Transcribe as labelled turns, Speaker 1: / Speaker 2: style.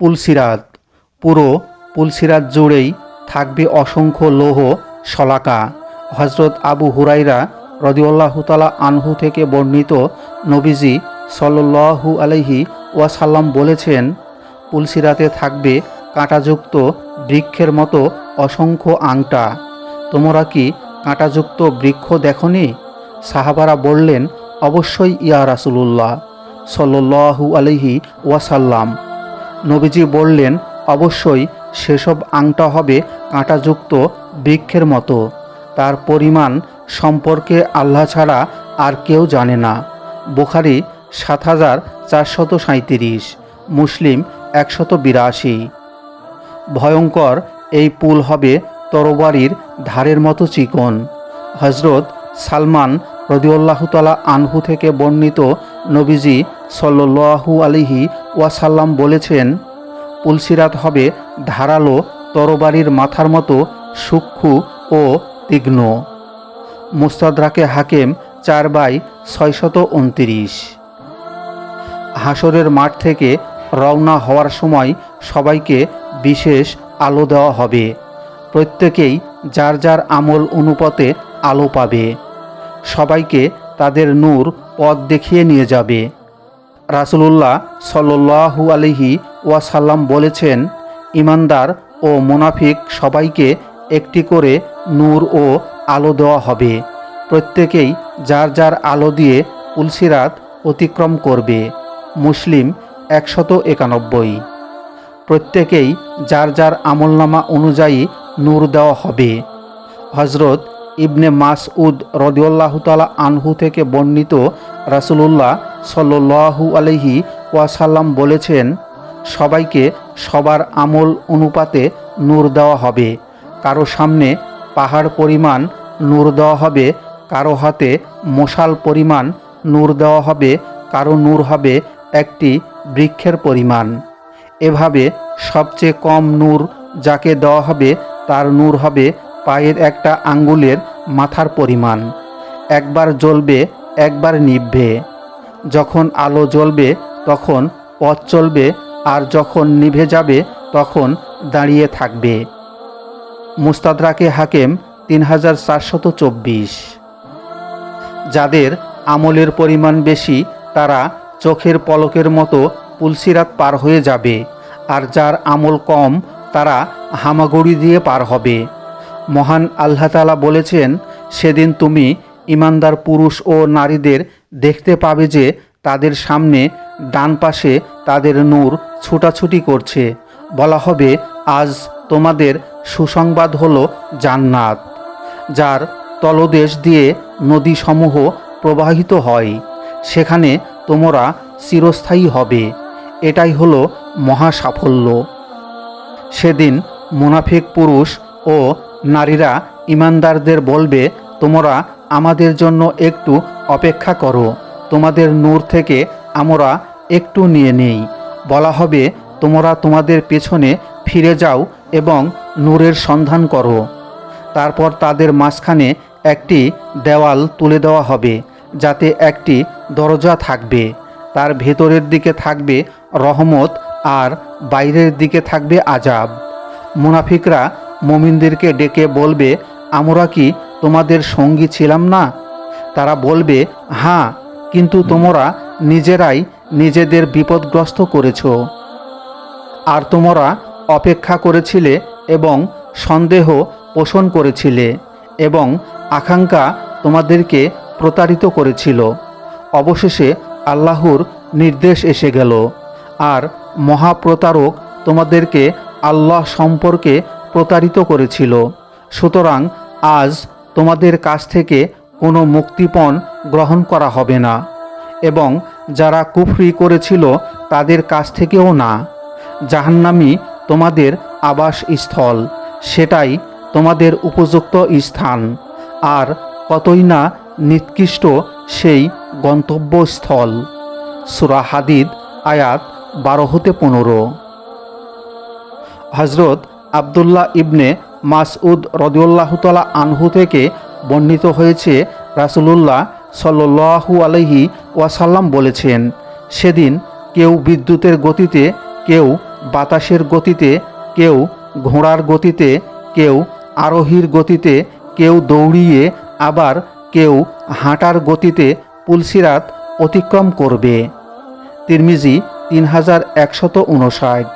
Speaker 1: পুলসিরাত। পুরো পুলসিরাত জুড়েই থাকবে অসংখ্য লৌহ, শলাকা। হজরত আবু হুরাইরা রদিউল্লাহ তালা আনহু থেকে বর্ণিত নবীজি সল্লু আলহি ওয়াসাল্লাম বলেছেন, পুলসিরাতে থাকবে কাঁটাযুক্ত বৃক্ষের মতো অসংখ্য আংটা। তোমরা কি কাঁটাযুক্ত বৃক্ষ দেখনি? সাহাবারা বললেন, অবশ্যই ইয়া রাসুলুল্লাহ সল্লু আলহি ওয়াসাল্লাম। নবীজি বললেন, অবশ্যই সেসব আংটা হবে কাঁটাযুক্ত বৃক্ষের মতো। তার পরিমাণ সম্পর্কে আল্লাহ ছাড়া আর কেউ জানে না। বুখারি সাত হাজার চারশত সাঁত্রিশ মুসলিম একশত বিরাশি। ভয়ঙ্কর এই পুল হবে তরবারির ধারের মতো চিকন। হজরত সালমান রদিউল্লাহতালা আনহু থেকে বর্ণিত নবীজি সল্লু আলিহি ওয়াসাল্লাম বলেছেন পুলসিরাত হবে ধারালো তরবারির মাথার মতো সূক্ষ্ম ও তীক্ষ্ণ। মুস্তাদরাকে হাকেম চার বাই ছয়শত উনতিরিশ। হাসরের মাঠ থেকে রওনা হওয়ার সময় সবাইকে বিশেষ আলো দেওয়া হবে। প্রত্যেকেই যার যার আমল অনুপাতে আলো পাবে। সবাইকে তাদের নূর পথ দেখিয়ে নিয়ে যাবে। রাসুলুল্লাহ সল্লু আলহি ওয়াসাল্লাম বলেছেন ইমানদার ও মুনাফিক সবাইকে একটি করে নূর ও আলো দেওয়া হবে। প্রত্যেকেই যার যার আলো দিয়ে উলসিরাত অতিক্রম করবে। মুসলিম একশত একানব্বই। প্রত্যেকেই যার যার আমলনামা অনুযায়ী নূর দেওয়া হবে। হজরত ইবনে মাসউদ রদিউল্লাহতালা আনহু থেকে বর্ণিত রাসুলুল্লাহ সল্লু আলহি ওয়াসাল্লাম বলেছেন, সবাইকে সবার আমল অনুপাতে নূর দেওয়া হবে। কারও সামনে পাহাড় পরিমাণ নূর দেওয়া হবে, কারও হাতে মশাল পরিমাণ নূর দেওয়া হবে, কারও নূর হবে একটি বৃক্ষের পরিমাণ। এভাবে সবচেয়ে কম নূর যাকে দেওয়া হবে, তার নূর হবে পায়ের একটা আঙ্গুলের মাথার পরিমাণ। একবার জ্বলবে, একবার নিভবে। যখন আলো জ্বলবে, তখন পথ চলবে, আর যখন নিভে যাবে, তখন দাঁড়িয়ে থাকবে। মুস্তাদরাকে হাকেম তিন হাজার চারশত চব্বিশ। যাদের আমলের পরিমাণ বেশি, তারা চোখের পলকের মতো পুলসিরাত পার হয়ে যাবে, আর যার আমল কম, তারা হামাগুড়ি দিয়ে পার হবে। মহান আল্লাহ তালা বলেছেন, সেদিন তুমি ইমানদার পুরুষ ও নারীদের দেখতে পাবে যে তাদের সামনে ডান পাশে তাদের নূর ছুটাছুটি করছে। বলা হবে, আজ তোমাদের সুসংবাদ হলো জান্নাত, যার তলদেশ দিয়ে নদীসমূহ প্রবাহিত হয়। সেখানে তোমরা চিরস্থায়ী হবে। এটাই হলো মহা সাফল্য সেদিন মুনাফিক পুরুষ ও নারীরা ইমানদারদের বলবে, তোমরা আমাদের জন্য একটু অপেক্ষা করো। তোমাদের নূর থেকে আমরা একটু নিয়ে নেই। বলা হবে, তোমরা তোমাদের পেছনে ফিরে যাও এবং নূরের সন্ধান করো। তারপর তাদের মাঝখানে একটি দেওয়াল তুলে দেওয়া হবে, যাতে একটি দরজা থাকবে। তার ভেতরের দিকে থাকবে রহমত আর বাইরের দিকে থাকবে আজাব মুনাফিকরা মমিনদেরকে ডেকে বলবে, আমরা কি তোমাদের সঙ্গী ছিলাম না? তারা বলবে হ্যাঁ কিন্তু তোমরা নিজেরাই নিজেদের বিপদগ্রস্ত করেছ। আর তোমরা অপেক্ষা করেছিলে এবং সন্দেহ পোষণ করেছিলে এবং আকাঙ্ক্ষা তোমাদেরকে প্রতারিত করেছিল। অবশেষে আল্লাহর নির্দেশ এসে গেল। আর মহাপ্রতারক তোমাদেরকে আল্লাহ সম্পর্কে প্রতারিত করেছিল। সুতরাং আজ তোমাদের কাছ থেকে কোনো মুক্তিপণ গ্রহণ করা হবে না, এবং যারা কুফরি করেছিল তাদের কাছ থেকেও না। জাহান্নামি তোমাদের আবাস স্থল সেটাই তোমাদের উপযুক্ত স্থান, আর কতই না নিকৃষ্ট সেই গন্তব্যস্থল। সুরা হাদিদ আয়াত বারো হতে পনেরো। হজরত আবদুল্লাহ ইবনে মাসউদ রদিউল্লাহতলা আনহু থেকে বর্ণিত হয়েছে, রাসুলুল্লাহ সল্লু আলহি ওয়াসাল্লাম বলেছেন, সেদিন কেউ বিদ্যুতের গতিতে, কেউ বাতাসের গতিতে, কেউ ঘোড়ার গতিতে, কেউ আরোহীর গতিতে, কেউ দৌড়িয়ে আবার কেউ হাঁটার গতিতে পুলসিরাত অতিক্রম করবে। তিরমিজি তিন হাজার একশত উনষাট।